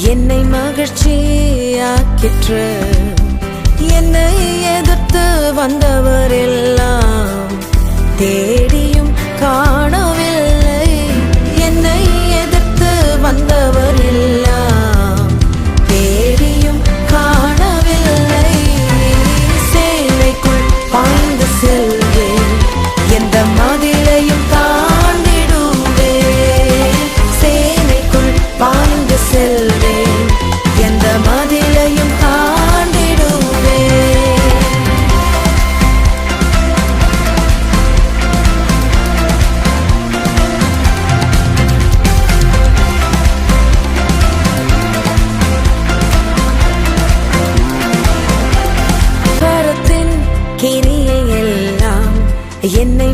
என்னை மகிழ்ச்சியாக்கிற்று. என்னை எதிர்த்து வந்தவர் எல்லாம் தேடியும் காணவில்லை. என்னை எதிர்த்து வந்தவர் எல்லாம் தேடியும் காணவில்லை. சேலைக்குள் பாய்ந்து செல்ல y en